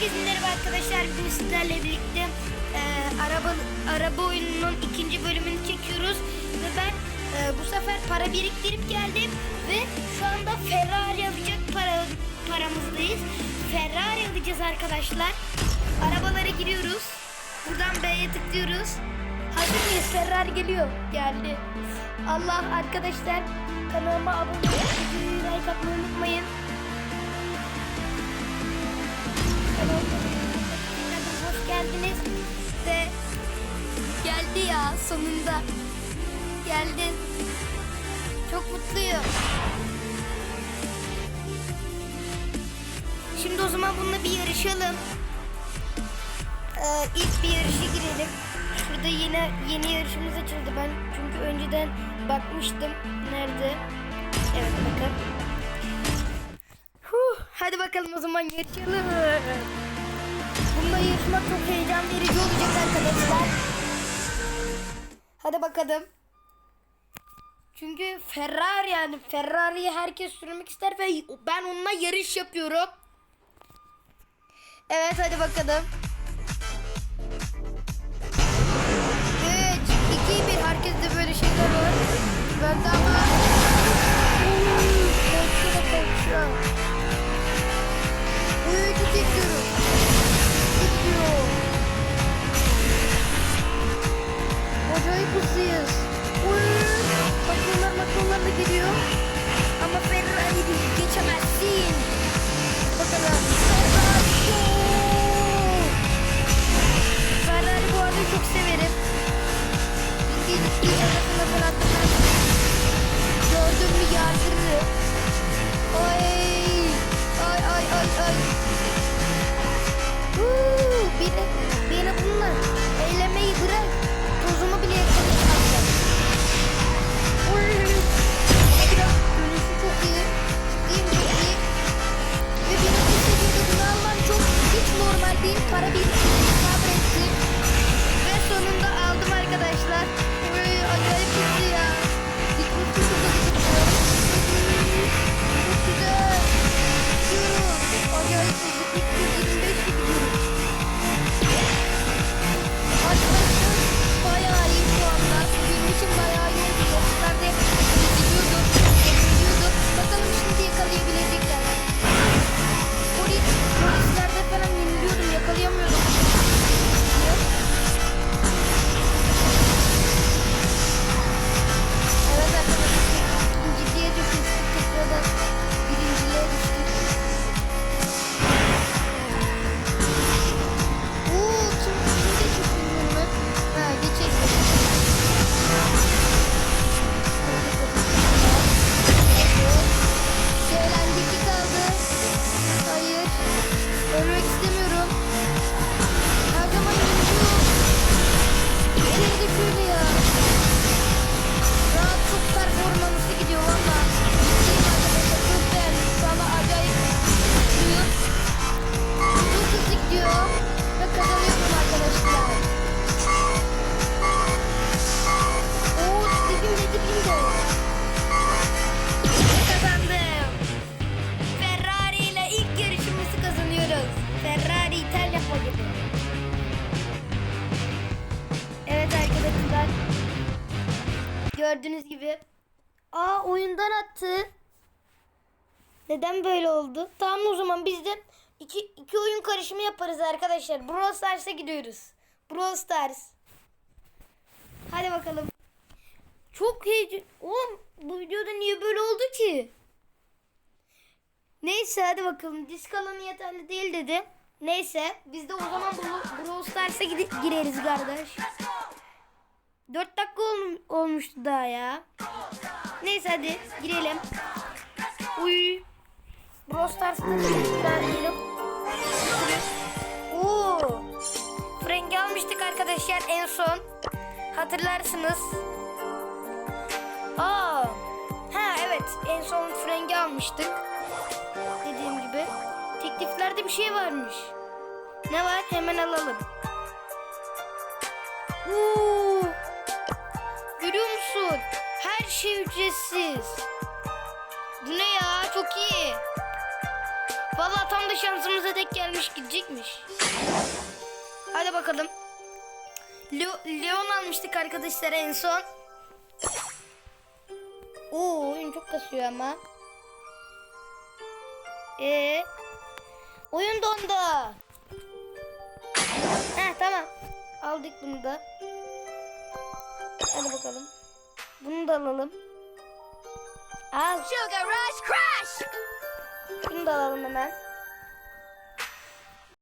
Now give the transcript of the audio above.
Herkese merhaba arkadaşlar. Bugün sizlerle birlikte e, araba araba oyununun ikinci bölümünü çekiyoruz ve ben e, bu sefer para biriktirip geldim ve şu anda Ferrari alacak para paramızdayız. Ferrari alacağız arkadaşlar. Arabalara giriyoruz. Buradan B'ye tıklıyoruz. Hazır mıyız? Ferrari geliyor. Geldi. Allah arkadaşlar kanalıma abone videoyu like atmayı unutmayın. Geldiniz ve geldi ya sonunda geldi. Çok mutluyum. Şimdi o zaman bununla bir yarışalım. Ee, ilk bir yarışa girelim. Şurada yine yeni yarışımız açıldı. Ben çünkü önceden bakmıştım. Nerede? Evet bakın. Huh, hadi bakalım o zaman yarışalım. Bunda yarışmak çok heyecan verici olacak arkadaşlar. Hadi bakalım. Çünkü Ferrari yani Ferrari'yi herkes sürmek ister ve ben onunla yarış yapıyorum. Evet hadi bakalım. 3, 2, 1 herkeste böyle şeyler var. Ben de Gördüğünüz gibi. Aa oyundan attı. Neden böyle oldu? Tamam o zaman biz de iki, iki oyun karışımı yaparız arkadaşlar. Brawl Stars'a gidiyoruz. Brawl Stars. Hadi bakalım. Çok heyecan. Oğlum bu videoda niye böyle oldu ki? Neyse hadi bakalım. Disk alanı yeterli değil dedi. Neyse biz de o zaman Brawl Stars'a gireriz kardeş. 4 dakika ol- olmuştu daha ya. Neyse hadi girelim. Uy. Brawl Stars'ta girelim. Oo. Frank'i almıştık arkadaşlar en son. Hatırlarsınız. Aa. Ha evet en son Frank'i almıştık. Dediğim gibi. Tekliflerde bir şey varmış. Ne var? Hemen alalım. Oo. Şey ücretsiz. Bu ne ya? Çok iyi. Vallahi tam da şansımıza denk gelmiş gidecekmiş. Hadi bakalım. Leo- Leon almıştık arkadaşlar en son. Oo oyun çok kasıyor ama. Ee, oyun dondu. Heh tamam. Aldık bunu da. Hadi bakalım. Bunu da alalım. Al. Sugar Rush Crash! Şunu da alalım hemen.